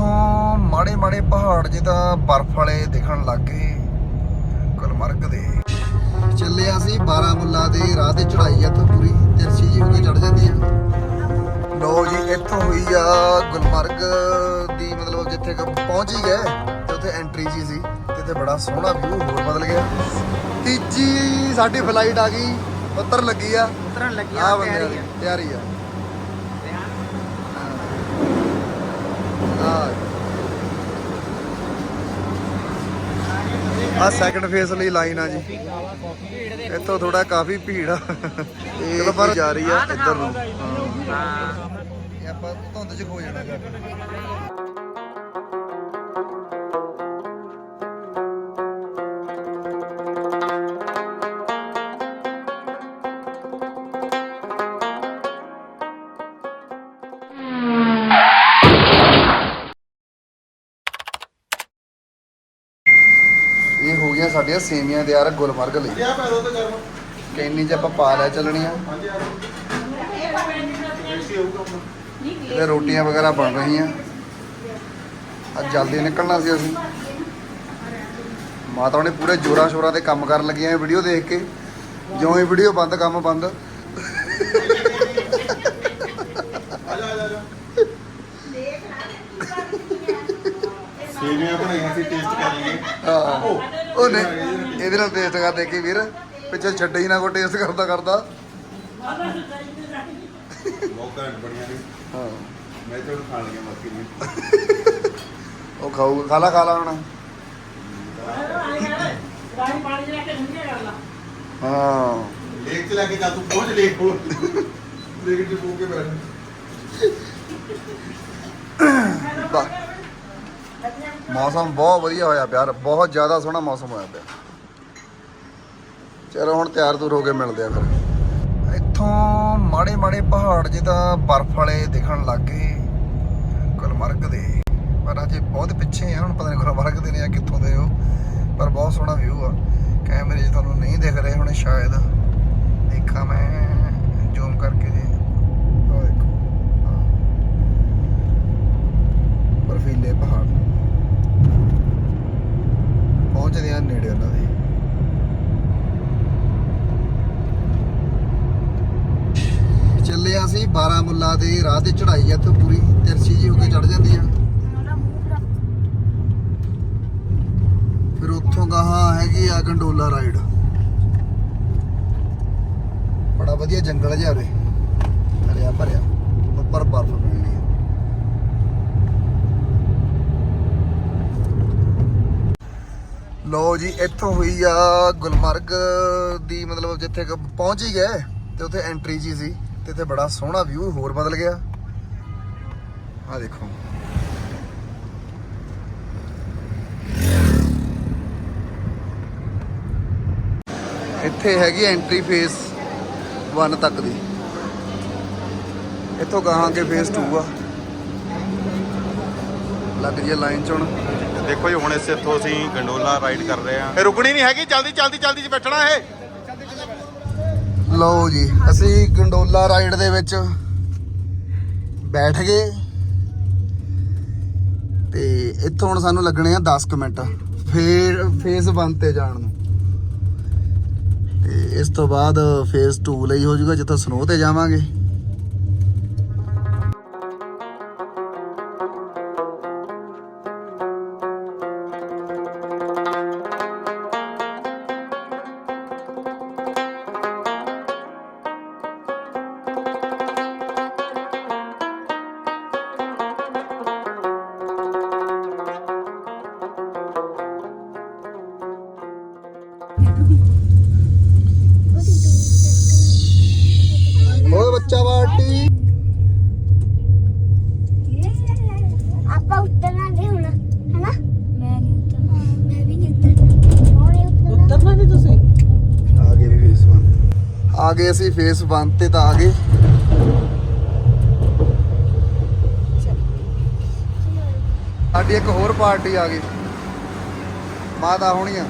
ਇੱਥੋਂ ਮਾੜੇ ਮਾੜੇ ਪਹਾੜ ਜਿੱਦਾਂ ਬਰਫ਼ ਵਾਲੇ ਦਿਖਣ ਲੱਗ ਗਏ ਗੁਲਮਰਗ ਦੇ। ਚੱਲੇ ਅਸੀਂ ਬਾਰਾਮੁੱਲਾ ਦੇ ਰਾਹ ਤੇ ਚੜਾਈ ਆ ਤਾਂ ਪੂਰੀ ਤਿਰਛੀ ਜੀ ਕੇ ਚੜ ਜਾਂਦੀ ਆ। ਲੋ ਜੀ ਇੱਥੋਂ ਹੋਈ ਆ ਗੁਲਮਰਗ ਦੀ ਮਤਲਬ ਜਿੱਥੇ ਕੁ ਪਹੁੰਚ ਹੀ ਗਏ ਤੇ ਉੱਥੇ ਐਂਟਰੀ ਜੀ ਸੀ ਤੇ ਤੇ ਬੜਾ ਸੋਹਣਾ ਵਿਊ ਹੋਰ ਬਦਲ ਗਿਆ। ਤੀਜੀ ਸਾਡੀ ਫਲਾਈਟ ਆ ਗਈ ਉੱਤਰ ਲੱਗੀ ਆ। ਉਤਰਨ ਲੱਗੀ ਆ ਤਿਆਰੀ ਆ। ਤਿਆਰੀ ਆ। ਆ ਸੈਕੰਡ ਫੇਸ ਲਈ ਲਾਈਨ ਆ ਜੀ। ਇੱਥੋਂ ਥੋੜਾ ਕਾਫੀ ਭੀੜ ਆ। ਇਹ ਪਰ ਜਾ ਰਹੀ ਆ ਇੱਧਰ ਨੂੰ। ਹਾਂ। ਆਪਾਂ ਧੁੰਦ 'ਚ ਖੋ ਜਾਣਾ ਜਾ ਕੇ ਸਾਡੀਆਂ ਸੇਮੀਆਂ ਤਿਆਰ ਗੁਲਮਰਗ ਲਈ। ਕੈਨੀ ਚ ਆਪਾਂ ਪਾ ਲੈ ਚੱਲਣੀਆਂ ਤੇ ਰੋਟੀਆਂ ਵਗੈਰਾ ਬਣ ਰਹੀਆਂ। ਅੱਜ ਜਲਦੀ ਨਿਕਲਣਾ ਸੀ ਅਸੀਂ। ਮਾਤਾ ਨੇ ਪੂਰੇ ਜੋਰਾਂ ਸ਼ੋਰਾਂ ਤੇ ਕੰਮ ਕਰਨ ਲੱਗੀਆਂ ਵੀਡੀਓ ਦੇਖ ਕੇ। ਜਿਉਂ ਹੀ ਵੀਡੀਓ ਬੰਦ ਕੰਮ ਬੰਦ। ਸੇਵੀਆਂ ਬਣਾਈਆਂ ਸੀ ਟੇਸਟ ਕਰ ਲਈਏ। ਹਾਂ। ਉਹ ਨਹੀਂ ਇਹਦੇ ਨਾਲ ਟੇਸਟ ਕਰ ਦੇਖੀ ਵੀਰ ਪਿੱਛੇ ਛੱਡੇ ਹੀ ਨਾ ਕੋਈ ਟੇਸਟ ਕਰਦਾ ਕਰਦਾ। ਬਹੁਤ ਘੈਂਟ ਬਣੀਆਂ ਨੇ ਹਾਂ। ਮੈਂ ਤਾਂ ਹੁਣ ਖਾਣ ਲੱਗਿਆ ਮੱਕੀ ਨੇ ਉਹ ਖਾਊਗਾ ਖਾਲਾ ਖਾਲਾ ਹੁਣ। ਹਾਂ। ਲੇਕ ਚ ਲੈ ਕੇ ਜਾ ਤੂੰ ਪਹੁੰਚ ਲੇਕ ਕੋਲ। ਲੇਕ ਚ ਪੋ ਕੇ ਬੈਠ ਵਾਹ। ਮੌਸਮ ਬਹੁਤ ਵਧੀਆ ਹੋਇਆ ਪਿਆਰ ਬਹੁਤ ਜ਼ਿਆਦਾ ਸੋਹਣਾ ਮੌਸਮ ਹੋਇਆ ਪਿਆ। ਚਲੋ ਹੁਣ ਤਿਆਰ ਤੁਰ ਹੋ ਕੇ ਮਿਲਦੇ ਆ ਫਿਰ। ਇੱਥੋਂ ਮਾੜੇ ਮਾੜੇ ਪਹਾੜ ਜਿੱਦਾਂ ਬਰਫ਼ ਵਾਲੇ ਦਿਖਣ ਲੱਗ ਗਏ ਗੁਲਮਰਗ ਦੇ। ਪਰ ਅਜੇ ਬਹੁਤ ਪਿੱਛੇ ਆ, ਹੁਣ ਪਤਾ ਨਹੀਂ ਗੁਲਮਰਗ ਦੇ ਨੇ ਜਾਂ ਕਿੱਥੋਂ ਦੇ ਉਹ, ਪਰ ਬਹੁਤ ਸੋਹਣਾ ਵਿਊ ਆ। ਕੈਮਰੇ 'ਚ ਤੁਹਾਨੂੰ ਨਹੀਂ ਦਿਖ ਰਹੇ ਹੁਣ ਸ਼ਾਇਦ। ਦੇਖਾਂ ਮੈਂ ਜ਼ੂਮ ਕਰਕੇ ਜੀ ਉਹ ਦੇਖੋ ਹਾਂ ਬਰਫੀਲੇ ਪਹਾੜ ਪਹੁੰਚਦੇ ਆ ਨੇੜੇ ਉਹਨਾਂ ਦੇ ਚੱਲੇ ਆ ਅਸੀਂ ਬਾਰਾਮੁੱਲਾ ਦੇ ਰਾਹ ਤੇ ਚੜਾਈ ਆ ਇੱਥੋਂ ਪੂਰੀ ਤਿਰਸੀ ਜੀ ਹੋ ਕੇ ਚੜ ਜਾਂਦੀ ਆ। ਫਿਰ ਉੱਥੋਂ ਗਾਹਾਂ ਹੈਗੀ ਆ ਗੰਡੋਲਾ ਰਾਈਡ। ਬੜਾ ਵਧੀਆ ਜੰਗਲ ਜਿਹਾ ਉਰੇ। ਹਰਿਆ ਭਰਿਆ, ਉੱਪਰ ਬਰਫ਼ ਪੈਣੀ ਆ। ਲੋ ਜੀ, ਇੱਥੋਂ ਹੋਈ ਆ ਗੁਲਮਰਗ ਦੀ ਮਤਲਬ ਜਿੱਥੇ ਪਹੁੰਚ ਹੀ ਗਏ, ਤੇ ਉੱਥੇ ਐਂਟਰੀ ਜੀ ਸੀ। ਤੇ ਤੇ ਬੜਾ ਸੋਹਣਾ ਵਿਊ ਹੋਰ ਬਦਲ ਗਿਆ। ਆ ਦੇਖੋ। ਇੱਥੇ ਹੈਗੀ ਐਂਟਰੀ ਫੇਸ 1 ਤੱਕ ਦੀ। ਇੱਥੋਂ ਗਾਹਾਂ ਕੇ ਫੇਸ 2 ਆ। ਲੱਗ ਜੀ ਲਾਈਨ ਚ ਹੁਣ। ਦੇਖੋ ਜੀ ਹੁਣ ਇਸੇ ਇੱਥੋਂ ਅਸੀਂ ਗੰਡੋਲਾ ਰਾਈਡ ਕਰ ਰਹੇ ਆ ਇਹ ਰੁਕਣੀ ਨਹੀਂ ਹੈਗੀ ਜਲਦੀ ਜਲਦੀ ਜਲਦੀ ਚ ਬੈਠਣਾ ਇਹ। ਲਓ ਜੀ, ਅਸੀਂ ਗੰਡੋਲਾ ਰਾਈਡ ਦੇ ਵਿੱਚ ਬੈਠ ਗਏ। ਤੇ ਇੱਥੋਂ ਹੁਣ ਸਾਨੂੰ ਲੱਗਣੇ ਆ 10 ਕੁ ਮਿੰਟ, ਫੇਰ, ਫੇਸ 1 ਤੇ ਜਾਣ ਨੂੰ। ਤੇ ਇਸ ਤੋਂ ਬਾਅਦ ਫੇਸ 2 ਲਈ ਹੋ ਜਾਊਗਾ ਜਿੱਥੇ ਸਨੋ ਤੇ ਜਾਵਾਂਗੇ। ਆਪਾਂ ਉਤਰਨਾ ਨਹੀਂ ਹੁਣ ਹੈਨਾ ਮੈਂ ਨਹੀਂ ਉਤਰਨਾ ਮੈਂ ਵੀ ਨਹੀਂ ਉਤਰਨਾ ਉਹਨੇ ਉਤਰਨਾ ਉਤਰਨਾ ਨਹੀਂ ਤੁਸੀਂ ਆ ਗਏ ਵੀ ਫੇਸ 1 ਆ ਗਏ ਅਸੀਂ ਫੇਸ 1 ਤੇ ਤਾਂ ਆ ਗਏ ਸਾਡੀ ਇੱਕ ਹੋਰ ਪਾਰਟੀ ਆ ਗਈ ਮਾਤਾ ਹੋਣੀਆਂ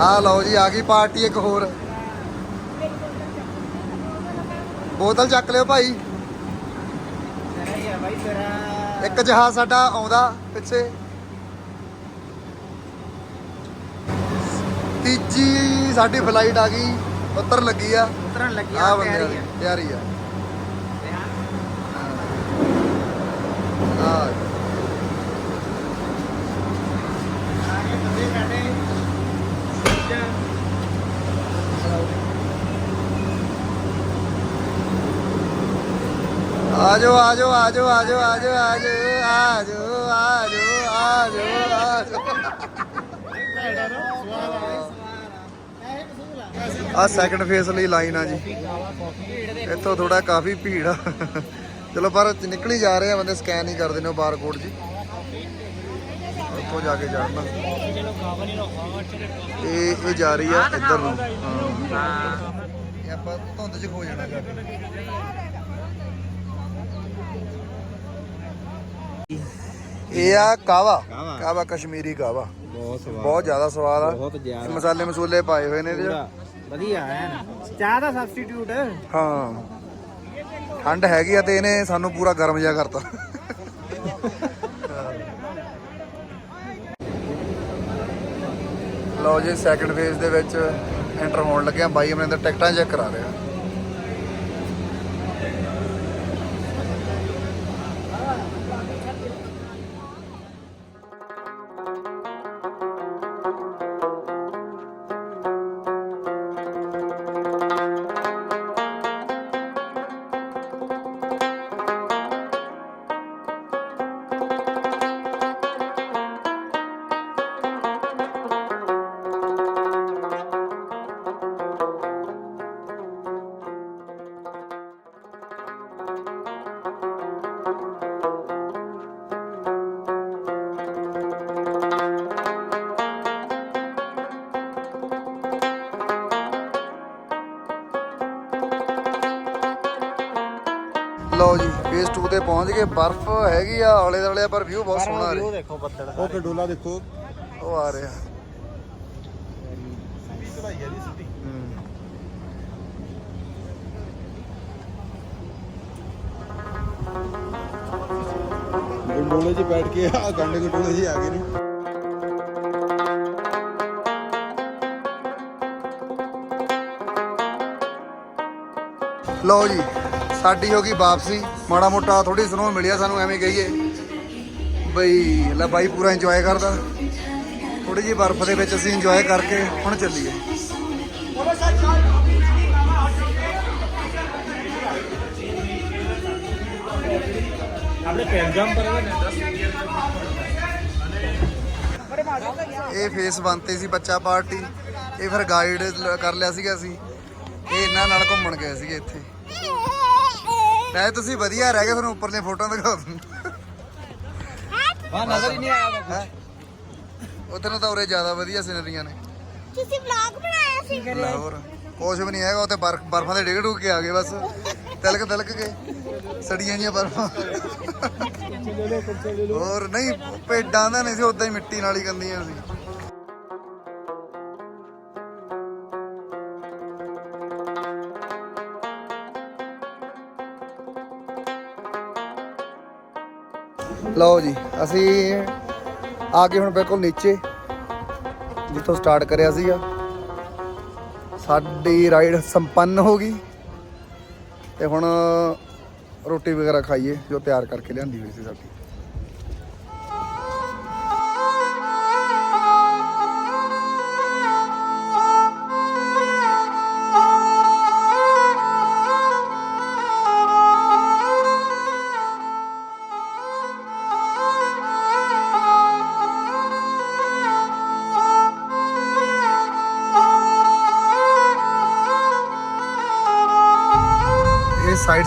ਆ ਲਓ ਜੀ ਆ ਗਈ ਪਾਰਟੀ ਇੱਕ ਹੋਰ। ਬੋਤਲ ਚੱਕ ਲਿਓ ਭਾਈ। ਇੱਕ ਜਹਾਜ਼ ਸਾਡਾ ਆਉਂਦਾ ਪਿੱਛੇ। ਤੀਜੀ ਸਾਡੀ ਫਲਾਈਟ ਆ ਗਈ ਉੱਤਰ ਲੱਗੀ ਆ। ਉਤਰਨ ਲੱਗੀ ਆ ਆ ਤਿਆਰੀ ਹੈ ਤਿਆਰੀ ਆ। ਆ ਆਗੇ ਬੰਦੇ ਸਾਡੇ ਆਜੋ ਆਜੋ ਆਜੋ ਆਜੋ ਆਜੋ ਆਜੋ ਆਜੋ ਆਜੋ ਆਜੋ ਆਜੋ। ਆ ਸੈਕੰਡ ਫੇਸ ਲਈ ਲਾਈਨ ਆ ਜੀ। ਇੱਥੋਂ ਥੋੜਾ ਕਾਫੀ ਭੀੜ ਆ। ਚਲੋ, ਪਰ ਨਿਕਲੀ ਜਾ ਰਹੇ ਆ, ਬੰਦੇ ਸਕੈਨ ਹੀ ਕਰਦੇ ਨੇ ਬਾਰਕੋਡ ਜੀ। ਉੱਥੋਂ ਜਾ ਕੇ ਜਾਣਾ ਇਹ ਇਹ ਜਾ ਰਹੀ ਆ ਇੱਧਰ ਨੂੰ। ਹਾਂ। ਆਪਾਂ ਧੁੰਦ 'ਚ ਖੋ ਜਾਣਾ ਜਾ ਕੇ ਇਹ ਆ ਕਾਵਾ। ਕਾਵਾ। ਕਾਵਾ ਕਸ਼ਮੀਰੀ ਕਾਵਾ। ਬਹੁਤ ਸਵਾਦ। ਬਹੁਤ ਜ਼ਿਆਦਾ ਸਵਾਦ ਆ। ਬਹੁਤ ਜ਼ਿਆਦਾ। ਇਹ ਮਸਾਲੇ ਮਸੂਲੇ ਪਾਏ ਹੋਏ ਨੇ ਇਹਦੇ 'ਚ। ਵਧੀਆ ਹੈ ਚਾਹ ਦਾ ਸਬਸਟੀਟਿਊਟ ਹਾਂ। ਠੰਡ ਹੈਗੀ ਆ ਤੇ ਇਹਨੇ ਸਾਨੂੰ ਪੂਰਾ ਗਰਮ ਜਿਹਾ ਕਰਤਾ। ਲਓ ਜੀ ਸੈਕੰਡ ਫੇਜ਼ ਦੇ ਵਿੱਚ ਐਂਟਰ ਹੋਣ ਲੱਗਿਆ ਬਾਈ ਆਪਣੇ ਅੰਦਰ ਟਿਕਟਾਂ ਚੈੱਕ ਕਰਾ ਰਿਹਾ ਲਓ ਜੀ ਫੇਜ਼ 2 ਤੇ ਪਹੁੰਚ ਗਏ। ਬਰਫ਼ ਹੈਗੀ ਆ ਆਲੇ ਦੁਆਲੇ ਪਰ ਵਿਊ ਬਹੁਤ ਸੋਹਣਾ ਆ ਰਿਹਾ। ਦੇਖੋ ਬੱਦਲ ਉਹ ਕੰਡੋਲਾ ਦੇਖੋ। ਉਹ ਆ ਰਿਹਾ। ਚੜਾਈ ਆ ਜੀ ਸਿੱਧੀ। ਹੂੰ। ਕੰਡੋਲੇ 'ਚ ਬੈਠ ਕੇ ਆ ਗੰਡੇ ਕੰਡੋਲੇ 'ਚ ਆ ਗਏ ਨੇ। ਲਓ ਜੀ ਸਾਡੀ ਹੋ ਗਈ ਵਾਪਸੀ। ਮਾੜਾ ਮੋਟਾ ਥੋੜੀ ਸਨੋ ਮਿਲਿਆ ਸਾਨੂੰ ਐਵੇਂ ਕਹੀਏ। ਬਈ ਲੈ ਬਾਈ ਪੂਰਾ ਇੰਜੋਏ ਕਰਦਾ। ਥੋੜੀ ਜਿਹੀ ਬਰਫ਼ ਦੇ ਵਿੱਚ ਅਸੀਂ ਇੰਜੋਏ ਕਰਕੇ ਹੁਣ ਚੱਲੀਏ। ਇਹ ਫੇਸ ਬੰਤੇ ਸੀ ਬੱਚਾ ਪਾਰਟੀ। ਇਹ ਫਿਰ ਗਾਈਡ ਕਰ ਲਿਆ ਸੀਗਾ ਅਸੀਂ। ਇਹ ਇਹਨਾਂ ਨਾਲ ਘੁੰਮਣ ਗਏ ਸੀਗੇ ਇੱਥੇ। ਮੈਂ ਤੁਸੀਂ ਵਧੀਆ ਰਹਿ ਗਏ ਤੁਹਾਨੂੰ ਉੱਪਰਲੀਆਂ ਫੋਟੋਆਂ ਦਿਖਾ ਦਿੰਦਾ ਹਾਂ ਨਜ਼ਰ ਹੀ ਨਹੀਂ ਆਇਆ ਹੈ? ਉੱਥੇ ਨੂੰ ਤਾਂ ਉਰੇ ਜ਼ਿਆਦਾ ਵਧੀਆ ਸਿਨਰੀਆਂ ਨੇ। ਤੁਸੀਂ ਵਲੌਗ ਬਣਾਇਆ ਸੀ? ਲਾਹੌਰ ਕੁਛ ਵੀ ਨਹੀਂ ਹੈਗਾ ਉੱਥੇ ਬਰਫ ਬਰਫਾਂ ਦੇ ਡਿੱਗ ਡੁੱਗ ਕੇ ਆ ਗਏ ਬਸ। ਤਿਲਕ ਤਿਲਕ ਕੇ ਸੜੀਆਂ ਜੀਆਂ ਬਰਫਾਂ। ਹੋਰ ਨਹੀਂ ਭੇਡਾਂ ਦਾ ਨਹੀਂ ਸੀ ਉਦਾਂ ਹੀ ਮਿੱਟੀ ਨਾਲ ਹੀ ਗੰਦੀਆਂ ਸੀ। ਲਓ ਜੀ, ਅਸੀਂ ਆ ਗਏ ਹੁਣ ਬਿਲਕੁਲ ਨੀਚੇ, ਜਿੱਥੋਂ ਸਟਾਰਟ ਕਰਿਆ ਸੀਗਾ। ਸਾਡੀ ਰਾਈਡ ਸੰਪੰਨ ਹੋ ਗਈ। ਤੇ ਹੁਣ ਰੋਟੀ ਵਗੈਰਾ ਖਾਈਏ, ਜੋ ਤਿਆਰ ਕਰਕੇ ਲਿਆਂਦੀ ਹੋਈ ਸੀ ਸਾਡੀ।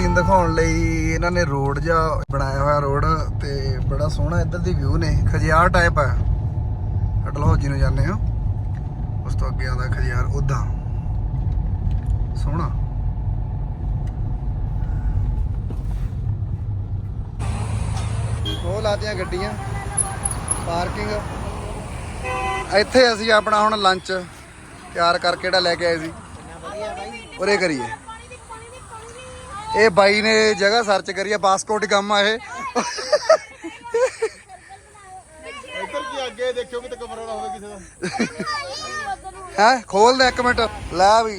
ਸੀਨ ਦਿਖਾਉਣ ਲਈ ਇਹਨਾਂ ਨੇ ਰੋਡ ਜਿਹਾ ਬਣਾਇਆ ਹੋਇਆ ਰੋਡ ਤੇ ਬੜਾ ਸੋਹਣਾ ਇੱਧਰ ਦੀ ਵਿਊ ਨੇ। ਖਜਿਆਰ ਟਾਈਪ ਹੈ ਅਟਲਹੌਜੀ ਨੂੰ ਜਾਂਦੇ ਆ ਉਸ ਤੋਂ ਅੱਗੇ ਆਉਂਦਾ ਖਜਿਆਰ ਉਦਾਂ ਸੋਹਣਾ। ਉਹ ਲਾਤੀਆਂ ਗੱਡੀਆਂ। ਪਾਰਕਿੰਗ। ਇੱਥੇ ਅਸੀਂ ਆਪਣਾ ਹੁਣ ਲੰਚ ਤਿਆਰ ਕਰਕੇ ਜਿਹੜਾ ਲੈ ਕੇ ਆਏ ਸੀ। ਉਰੇ ਕਰੀਏ। ਇਹ ਬਾਈ ਨੇ ਜਗ੍ਹਾ ਸਰਚ ਕਰੀ ਆ ਬਾਸਕੋ ਡਗਾਮਾ ਇਹ। ਇੱਧਰ ਕੀ ਅੱਗੇ ਦੇਖਿਓ ਕਿਤੇ ਕਮਰਾ ਨਾ ਹੋਵੇ ਕਿਸੇ ਦਾ। ਹੈ? ਖੋਲ ਦੇ ਇੱਕ ਮਿੰਟ। ਲੈ ਵੀ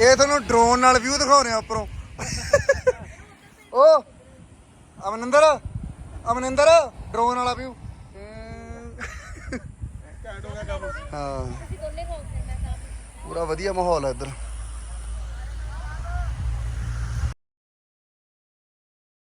ਇਹ ਤੁਹਾਨੂੰ ਡਰੋਨ ਨਾਲ ਵਿਊ ਦਿਖਾਉਣੇ ਆ ਉੱਪਰੋਂ। ਓ ਅਮਨਿੰਦਰ ਅਮਨਿੰਦਰ ਡਰੋਨ ਵਾਲਾ ਵਿਊ ਕੰਮ। ਹਾਂ। ਪੂਰਾ ਵਧੀਆ ਮਾਹੌਲ ਹੈ ਇੱਧਰ।